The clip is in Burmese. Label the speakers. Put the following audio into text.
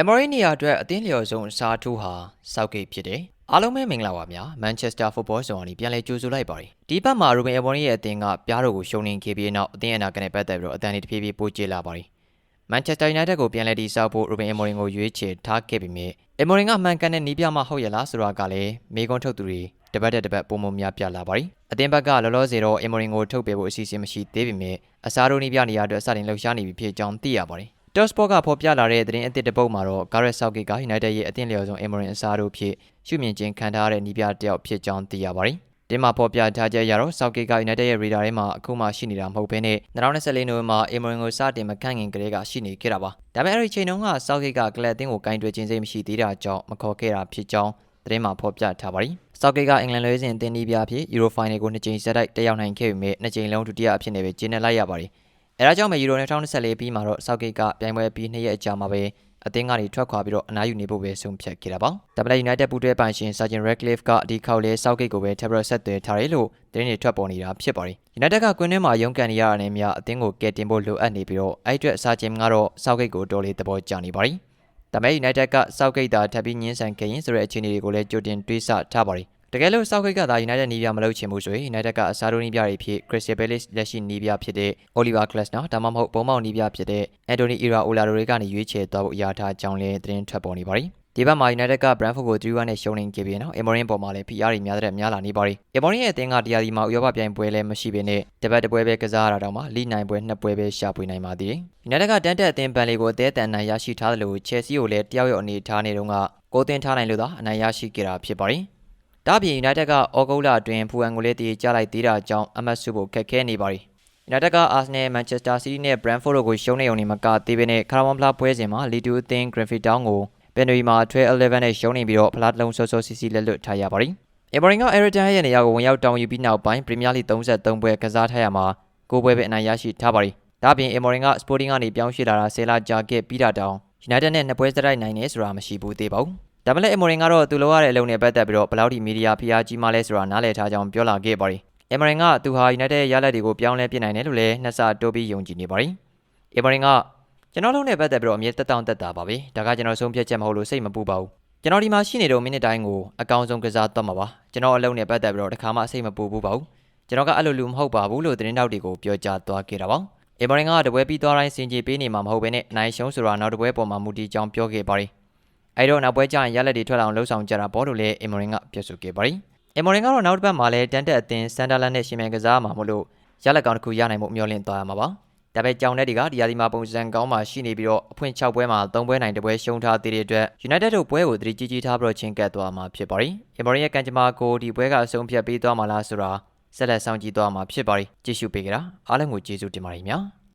Speaker 1: အမေရိနီယာအတွက်အသင်းလျော်ဆုံးအစားထိုးဟာစောက်ဂိတ်ဖြစ်တယ်။အားလုံးပဲမင်္ဂလာပါဗျာ။မန်ချက်စတာဖုတ်ဘောဆောင်ကနေပြန်လည်ကြိုဆိုလိုက်ပါတယ်။ဒီဘက်မှာရူဘင်အမေရိရဲ့အသင်းကပြားတို့ကိုရှုံးနေခဲ့ပြီးနောက်အသင်းအနာကနေပတ်သက်ပြီးတော့အသံတွေတဖြည်းဖြည်းပိုကျလာပါတယ်။မန်ချက်စတာယူနိုက်တက်ကိုပြန်လည်တည်ဆောက်ဖို့ရူဘင်အမေရိကိုရွေးချယ်ထားခဲ့ပြီးမြဲအမေရိကမှန်ကန်တဲ့နီးပြမဟုတ်ရလားဆိုတာကလည်းမေကွန်းထုတ်သူတွေတပတ်တဲ့တပတ်ပုံမများပြလာပါတယ်။အသင်းဘက်ကလောလောဆယ်တော့အမေရိကိုထုတ်ပေးဖို့အစီအစဉ်မရှိသေးပေမဲ့အစားတို့နီးပြနေရအတွက်စတင်လှုပ်ရှားနေပြီဖြစ်ကြောင်းသိရပါတယ်။ Top Sport ကဖော်ပြလာတဲ့သတင်းအသစ်တစ်ပုဒ်မှာတော့ Gareth Southgate က United ရဲ့အသင်းလျော်ဆုံး Emery အစားတို့ဖြစ်ရှုမြင်ခြင်းခံထားရတဲ့နီးပြတစ်ယောက်ဖြစ်ကြောင်းသိရပါတယ်။ဒီမှာဖော်ပြထားချက်အရတော့ Southgate က United ရဲ့ radar ထဲမှာအခုမှရှိနေတာမဟုတ်ဘဲနဲ့2024နိုဝင်ဘာ Emery ကိုစတင်မခန့်ခင်ကလေးကရှိနေခဲ့တာပါ။ဒါပေမဲ့အဲ့ဒီချိန်တုန်းက Southgate ကကလပ်အသင်းကိုကင်တွယ်ခြင်းစိတ်မရှိသေးတာကြောင့်မခေါ်ခဲ့တာဖြစ်ကြောင်းသတင်းမှာဖော်ပြထားပါတယ်။ Southgate ကအင်္ဂလန်လွှဲစဉ်အသင်းနီးပြအဖြစ် Euro Final ကိုနှစ်ကြိမ်ဆက်တိုက်တက်ရောက်နိုင်ခဲ့ပေမဲ့နှစ်ကြိမ်လုံးဒုတိယအဖြစ်နဲ့ပဲကျင်းပလိုက်ရပါတယ်။ အဲဒါကြောင့်ပဲယူရို2024ပြီးမှာတော့ဆောက်ကစ်ကပြိုင်ပွဲပြီးနှစ်ရက်အကြာမှာပဲအသင်းကနေထွက်ခွာပြီးတော့အနားယူနေဖို့ပဲဆုံးဖြတ်ခဲ့တာပါ။ WL United ပူးတွဲပိုင်ရှင် Sergeant Radcliffe ကဒီခေါက်လေးဆောက်ကစ်ကိုပဲ Tablet ဆက်သွယ်ထားတယ်လို့သတင်းတွေထွက်ပေါ်နေတာဖြစ်ပါတယ်။ United ကကွင်းထဲမှာရုန်းကန်နေရတာနဲ့များအသင်းကိုကယ်တင်ဖို့လိုအပ်နေပြီးတော့အဲ့အတွက် Sergeant ကတော့ဆောက်ကစ်ကိုတော်လေးသဘောကျနေပါတယ်။ဒါပေမဲ့ United ကဆောက်ကစ်သာထပ်ပြီးညှင်းဆန်ခဲ့ရင်ဆိုတဲ့အခြေအနေတွေကိုလည်းကြိုတင်တွေးဆထားပါတယ် တကယ်လို့စောက်ခိတ်ကသာ United နီးပြမလုပ်ချင်ဘူးဆိုရင် United ကအစားထိုးနီးပြတွေဖြစ် Crystal Palace လက်ရှိနီးပြဖြစ်တဲ့ Oliver Glasner ဒါမှမဟုတ်ဘုံမောက်နီးပြဖြစ်တဲ့ Anthony Iraola တို့တွေကနေရွေးချယ်သွားဖို့အရာထားကြောင်းလည်းသတင်းထွက်ပေါ်နေပါတယ်ဒီဘက်မှာ United က Brentford ကို3-1နဲ့ရှုံးနေခဲ့ပြီးနောက် Emery ပေါ်မှာလည်း PR တွေများတဲ့များလာနေပါပြီ။ Emery ရဲ့အသင်းကတရားဒီမှာဥရောပပြိုင်ပွဲလည်းမရှိဘဲနဲ့တပတ်တပွဲပဲကစားရတာတောင်မှလိနိုင်ပွဲနှစ်ပွဲပဲရှာဖွေနိုင်ပါသေးတယ်။ United ကတန်းတက်အသင်းပန်လီကိုအသေးအတန်နိုင်ရရှိထားတယ်လို့ Chelsea ကိုလည်းတယောက်ယောက်အနေထားနေတော့ကကိုးသွင်းထားနိုင်လို့သာအနိုင်ရရှိခဲ့တာဖြစ်ပါတယ်။ ဒါ့အပြင် United ကဩဂုတ်လအတွင်းဖူအန်ကိုလည်းတည်ကြလိုက်သေးတာကြောင့်အမတ်စုဖို့ခက်ခဲနေပါပြီ။ United က Arsenal, Manchester City နဲ့ Brentford တို့ကိုရှုံးနေုံနဲ့မကသေးဘဲနဲ့ Carabao Cup ပွဲစဉ်မှာ Leeds အသင်း Grenfell Town ကိုပန်နရီမှာထွဲ11နဲ့ရှုံးနေပြီးတော့ဖလားလုံးစောစောစီစီလက်လွတ်ထားရပါတယ်။ Everton က Everton ရဲ့နေရာကိုဝင်ရောက်တောင်းယူပြီးနောက်ပိုင်း Premier League 33ပွဲကစားထားရမှာ9ပွဲပဲအနိုင်ရရှိထားပါတယ်။ဒါ့အပြင် Everton က Sporting ကနေပြောင်းရွှေ့လာတာ10လကြာခဲ့ပြီးတာတောင် United နဲ့နှစ်ပွဲစတိုက်နိုင်နေဆိုတာမရှိဘူးသေးပါဘူး။ ဒါပေမဲ့အမေရိန်ကတော့သူလိုရတဲ့အလုပ်နဲ့ပတ်သက်ပြီးတော့ဘယ်လောက်ထိမီဒီယာဖိအားကြီးမှလဲဆိုတာနားလည်ထားကြောင်းပြောလာခဲ့ပါတယ်။အမေရိန်ကသူဟာ United ရဲ့ရလဒ်တွေကိုပြောင်းလဲပြနိုင်တယ်လို့လည်းနှစ်ဆတိုးပြီးယုံကြည်နေပါတယ်။အမေရိန်ကကျွန်တော်လုံးနဲ့ပတ်သက်ပြီးတော့အမြဲတက်တောင့်တက်တာပါပဲ။ဒါကကျွန်တော်ဆုံးဖြတ်ချက်မဟုတ်လို့စိတ်မပူပါဘူး။ကျွန်တော်ဒီမှာရှိနေတော့မိနစ်တိုင်းကိုအကောင်းဆုံးကစားတော့မှာပါ။ကျွန်တော်အလုပ်နဲ့ပတ်သက်ပြီးတော့တခါမှစိတ်မပူဘူးပါဘူး။ကျွန်တော်ကအဲ့လိုလူမဟုတ်ပါဘူးလို့သတင်းတောက်တွေကိုပြောကြားသွားခဲ့တာပါ။အမေရိန်ကတပွဲပြီးသွားတိုင်းစင်ကြေပေးနေမှာမဟုတ်ဘဲနဲ့အနိုင်ရှုံးဆိုတာနောက်တပွဲပေါ်မှာမူတည်ကြောင်းပြောခဲ့ပါတယ်။ အဲ့တော့နောက်ပွဲကျရင်ရလက်တွေထွက်လာအောင်လှုပ်ဆောင်ကြတာပေါ့လို့လည်းအီမိုရင်ကပြောဆိုခဲ့ပါတယ်အီမိုရင်ကတော့နောက်တစ်ပတ်မှာလည်းတန်တက်အသင်းစန်ဒါလန်နဲ့ရှင်မြန်ကစားမှာမို့လို့ရလက်ကောင်တစ်ခုရနိုင်မှုမျှော်လင့်သွားရမှာပါဒါပေမဲ့ကြောင်တဲ့တွေကဒီယာဒီမှာပုံစံကောင်းမှရှိနေပြီးတော့အဖွင့်6ပွဲမှာ3ပွဲနိုင်တပွဲရှုံးထားသေးတဲ့အတွက် United တို့ပွဲကိုသတိကြီးကြီးထားပြီးတော့ချင်းကပ်သွားမှာဖြစ်ပါတယ်။အင်ဘော်ရီရဲ့ကန်ဂျမာကိုဒီပွဲကအဆုံးဖြတ်ပေးသွားမှာလားဆိုတာဆက်လက်စောင့်ကြည့်သွားမှာဖြစ်ပါတယ်။ကြည့်ရှုပေးကြတာအားလုံးကိုကျေးဇူးတင်ပါတယ်ခင်ဗျာ။